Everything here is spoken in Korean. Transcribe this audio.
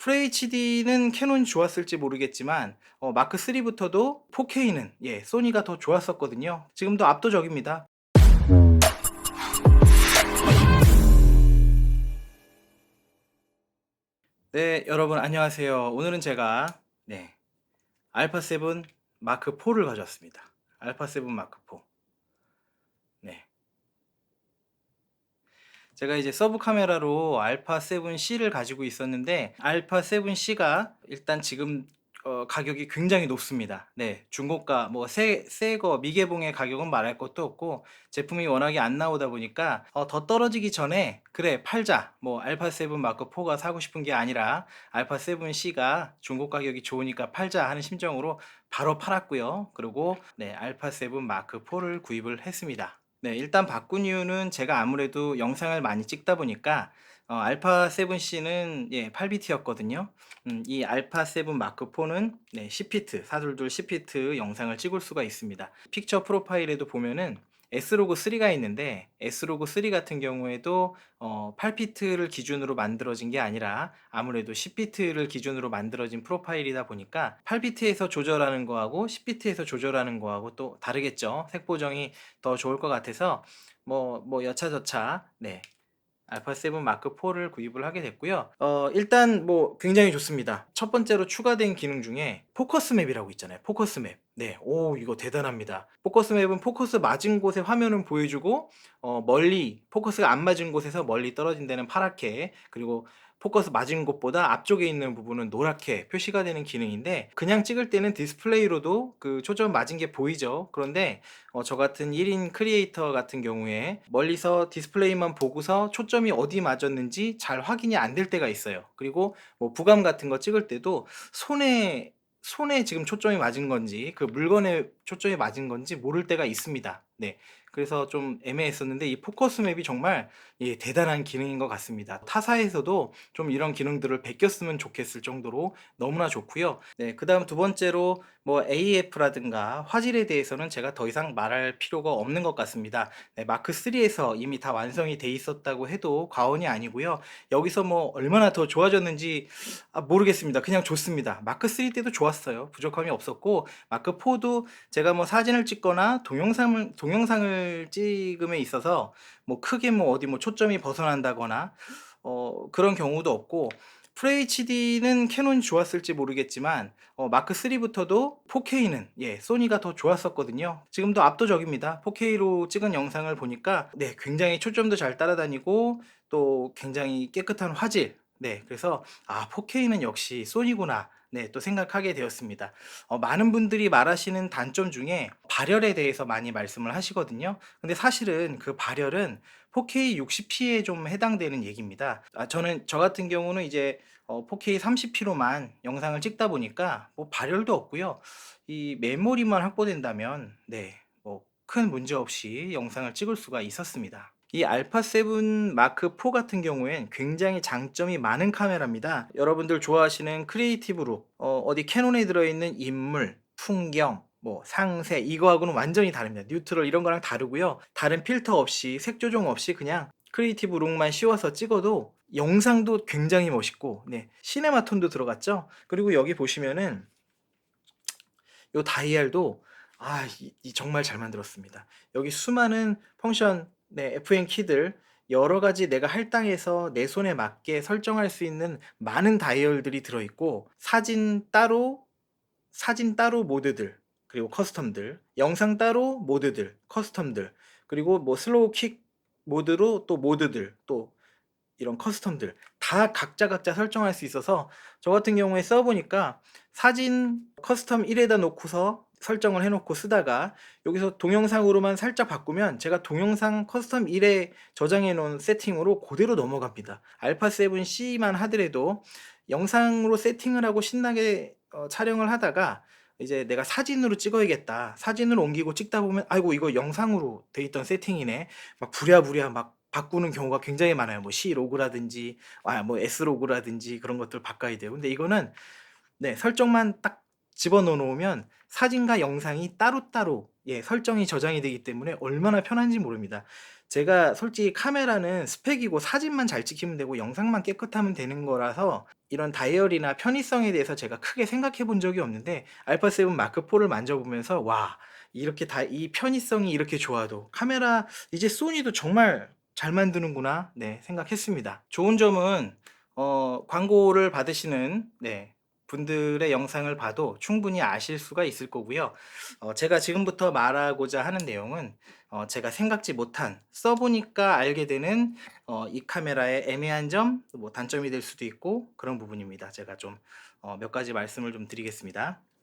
FHD는 캐논이 좋았을지 모르겠지만 어, 마크 3부터도 4K는 예, 소니가 더 좋았었거든요. 지금도 압도적입니다. 네, 여러분 안녕하세요. 오늘은 제가 네, 알파 7 마크 4를 가져왔습니다. 알파 7 마크 4. 네. 제가 이제 서브 카메라로 알파 7C를 가지고 있었는데 알파 7C가 일단 지금 어, 가격이 굉장히 높습니다. 네, 중고가 뭐새새거 미개봉의 가격은 말할 것도 없고 제품이 워낙에 안 나오다 보니까 어, 더 떨어지기 전에 그래 팔자 뭐 알파 7 마크 4가 사고 싶은 게 아니라 알파 7C가 중고 가격이 좋으니까 팔자 하는 심정으로 바로 팔았고요. 그리고 네 알파 7 마크 4를 구입을 했습니다. 네, 일단 바꾼 이유는 제가 아무래도 영상을 많이 찍다 보니까 어, 알파 7C는 예, 8비트였거든요. 음, 이 알파 7 마크 4는 네, 10피트, 사둘둘 10피트 영상을 찍을 수가 있습니다. 픽처 프로파일에도 보면은 S로그 3가 있는데 S로그 3 같은 경우에도 어, 8피트를 기준으로 만들어진 게 아니라 아무래도 10피트를 기준으로 만들어진 프로파일이다 보니까 8비트에서 조절하는 거하고 10비트에서 조절하는 거하고 또 다르겠죠. 색 보정이 더 좋을 것 같아서 뭐, 뭐 여차저차 네, 알파 7 마크 4를 구입을 하게 됐고요. 어, 일단 뭐 굉장히 좋습니다. 첫 번째로 추가된 기능 중에 포커스 맵이라고 있잖아요. 포커스 맵. 네, 오 이거 대단합니다. 포커스 맵은 포커스 맞은 곳에 화면을 보여주고 어, 멀리 포커스가 안 맞은 곳에서 멀리 떨어진 데는 파랗게 그리고 포커스 맞은 곳보다 앞쪽에 있는 부분은 노랗게 표시가 되는 기능인데 그냥 찍을 때는 디스플레이로도 그 초점 맞은 게 보이죠. 그런데 어, 저 같은 1인 크리에이터 같은 경우에 멀리서 디스플레이만 보고서 초점이 어디 맞았는지 잘 확인이 안 될 때가 있어요. 그리고 뭐 부감 같은 거 찍을 때도 손에 손에 지금 초점이 맞은 건지 그 물건에 초점이 맞은 건지 모를 때가 있습니다. 네. 그래서 좀 애매했었는데 이 포커스 맵이 정말 예, 대단한 기능인 것 같습니다. 타사에서도 좀 이런 기능들을 베꼈으면 좋겠을 정도로 너무나 좋고요. 네, 그다음 두 번째로 뭐 AF라든가 화질에 대해서는 제가 더 이상 말할 필요가 없는 것 같습니다. 네, 마크 3에서 이미 다 완성이 돼 있었다고 해도 과언이 아니고요. 여기서 뭐 얼마나 더 좋아졌는지 아, 모르겠습니다. 그냥 좋습니다. 마크 3 때도 좋았어요. 부족함이 없었고 마크 4도 제가 뭐 사진을 찍거나 동영상을 동 영상을 찍음에 있어서 뭐 크게 뭐 어디 뭐 초점이 벗어난다거나 어, 그런 경우도 없고 FHD는 캐논이 좋았을지 모르겠지만 어, 마크 3부터도 4K는 예, 소니가 더 좋았었거든요. 지금도 압도적입니다. 4K로 찍은 영상을 보니까 네, 굉장히 초점도 잘 따라다니고 또 굉장히 깨끗한 화질. 네, 그래서 아, 4K는 역시 소니구나. 네, 또 생각하게 되었습니다. 어, 많은 분들이 말하시는 단점 중에 발열에 대해서 많이 말씀을 하시거든요. 근데 사실은 그 발열은 4K 60p에 좀 해당되는 얘기입니다. 아, 저는 저 같은 경우는 이제 어, 4K 30p로만 영상을 찍다 보니까 뭐 발열도 없고요. 이 메모리만 확보된다면 네, 뭐 큰 문제 없이 영상을 찍을 수가 있었습니다. 이 알파 7 마크 4 같은 경우엔 굉장히 장점이 많은 카메라입니다. 여러분들 좋아하시는 크리에이티브 룩, 어, 어디 캐논에 들어있는 인물, 풍경, 뭐 상세 이거하고는 완전히 다릅니다. 뉴트럴 이런 거랑 다르고요. 다른 필터 없이 색 조정 없이 그냥 크리에이티브 룩만 씌워서 찍어도 영상도 굉장히 멋있고 네 시네마 톤도 들어갔죠. 그리고 여기 보시면은 요 다이얼도 아, 이, 이 정말 잘 만들었습니다. 여기 수많은 펑션 네, FN 키들 여러 가지 내가 할당해서 내 손에 맞게 설정할 수 있는 많은 다이얼들이 들어 있고 사진 따로 사진 따로 모드들 그리고 커스텀들 영상 따로 모드들 커스텀들 그리고 뭐 슬로우 킥 모드로 또 모드들 또 이런 커스텀들 다 각자 각자 설정할 수 있어서 저 같은 경우에 써보니까 사진 커스텀 1에다 놓고서 설정을 해놓고 쓰다가 여기서 동영상으로만 살짝 바꾸면 제가 동영상 커스텀 1에 저장해 놓은 세팅으로 그대로 넘어갑니다. 알파 7C만 하더라도 영상으로 세팅을 하고 신나게 어, 촬영을 하다가 이제 내가 사진으로 찍어야겠다. 사진을 옮기고 찍다 보면 아이고 이거 영상으로 돼 있던 세팅이네. 막 부랴부랴 막 바꾸는 경우가 굉장히 많아요. 뭐 C 로그라든지 아뭐 S 로그라든지 그런 것들 바꿔야 돼요. 근데 이거는 네, 설정만 딱 집어넣어 놓으면 사진과 영상이 따로따로 예, 설정이 저장이 되기 때문에 얼마나 편한지 모릅니다. 제가 솔직히 카메라는 스펙이고 사진만 잘 찍히면 되고 영상만 깨끗하면 되는 거라서 이런 다이어리나 편의성에 대해서 제가 크게 생각해 본 적이 없는데 알파 7 마크 4를 만져보면서 와 이렇게 다 이 편의성이 이렇게 좋아도 카메라 이제 소니도 정말 잘 만드는구나 네 생각했습니다. 좋은 점은 어 광고를 받으시는 네 분들의 영상을 봐도 충분히 아실 수가 있을 거고요. 어 제가 지금부터 말하고자 하는 내용은 어 제가 생각지 못한 써 보니까 알게 되는 어 이 카메라의 애매한 점 뭐 단점이 될 수도 있고 그런 부분입니다. 제가 좀어몇 가지 말씀을 좀 드리겠습니다.